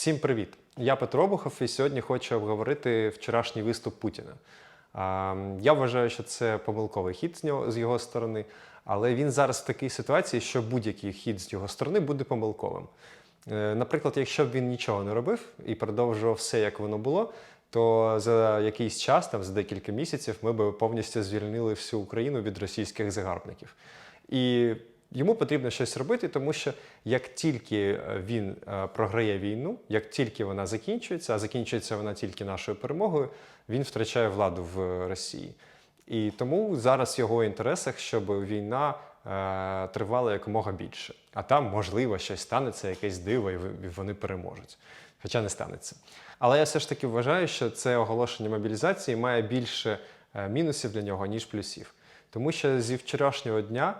Всім привіт! Я Петро Обухов і сьогодні хочу обговорити вчорашній виступ Путіна. Я вважаю, що це помилковий хід з його сторони, але він зараз в такій ситуації, що будь-який хід з його сторони буде помилковим. Е, Наприклад, якщо б він нічого не робив і продовжував все, як воно було, то за якийсь час, там за декілька місяців, ми б повністю звільнили всю Україну від російських загарбників. І йому потрібно щось робити, тому що як тільки е, він е, програє війну, як тільки вона закінчується, а закінчується вона тільки нашою перемогою, він втрачає владу в Росії. І тому зараз в його інтересах, щоб війна е, тривала якомога більше. А там, можливо, щось станеться, якесь диво, і вони переможуть. Хоча не станеться. Але я все ж таки вважаю, що це оголошення мобілізації має більше мінусів для нього, ніж плюсів. Тому що зі вчорашнього дня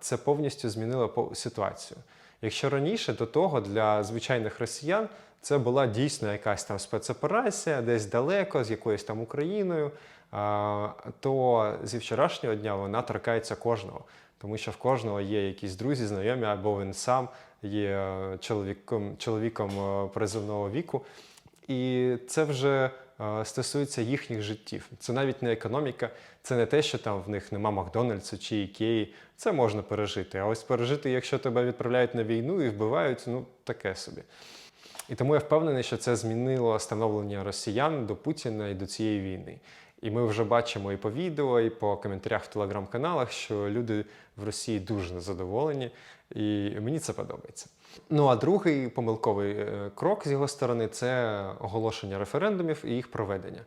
це повністю змінило ситуацію. Якщо раніше до того для звичайних росіян це була дійсно якась там спецоперація, десь далеко, з якоюсь там Україною, то зі вчорашнього дня вона торкається кожного. Тому що в кожного є якісь друзі, знайомі, або він сам є е, чоловіком, чоловіком е, призовного віку. І це вже стосується їхніх життів. Це навіть не економіка, це не те, що там в них нема Макдональдсу чи Ікеї. Це можна пережити. А ось пережити, якщо тебе відправляють на війну і вбивають, ну таке собі. І тому я впевнений, що це змінило становлення росіян до Путіна і до цієї війни. І ми вже бачимо і по відео, і по коментарях в телеграм-каналах, що люди в Росії дуже незадоволені, і мені це подобається. Ну а другий помилковий е, крок з його сторони це оголошення референдумів і їх проведення.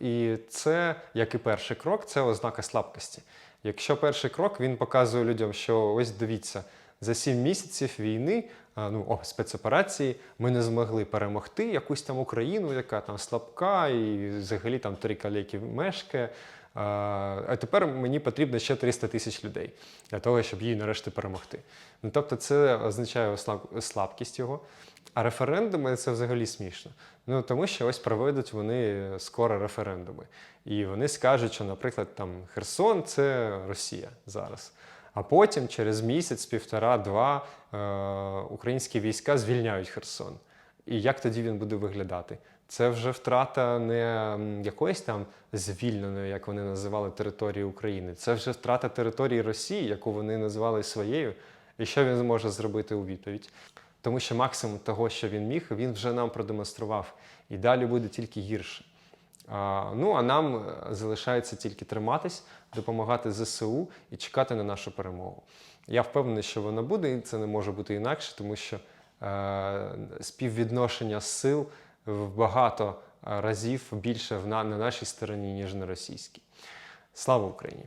І це, як і перший крок, це ознака слабкості. Якщо перший крок він показує людям, що ось дивіться, за сім місяців війни, ну о, спецоперації, ми не змогли перемогти якусь там Україну, яка там слабка, і взагалі там три калеки мешкає. А тепер мені потрібно ще 300 тисяч людей для того, щоб її нарешті перемогти. Ну тобто, це означає слабкість його. А референдуми це взагалі смішно. Ну тому що ось проведуть вони скоро референдуми. І вони скажуть, що, наприклад, там Херсон це Росія зараз. А потім, через місяць, півтора-два, е, українські війська звільняють Херсон. І як тоді він буде виглядати? Це вже втрата не якоїсь там звільненої, як вони називали, території України. Це вже втрата території Росії, яку вони називали своєю. І що він зможе зробити у відповідь? Тому що максимум того, що він міг, він вже нам продемонстрував. І далі буде тільки гірше. Ну а нам е, залишається тільки триматись, допомагати ЗСУ і чекати на нашу перемогу. Я впевнений, що вона буде, і це не може бути інакше, тому що е, співвідношення сил в багато разів більше на нашій стороні, ніж на російській. Слава Україні!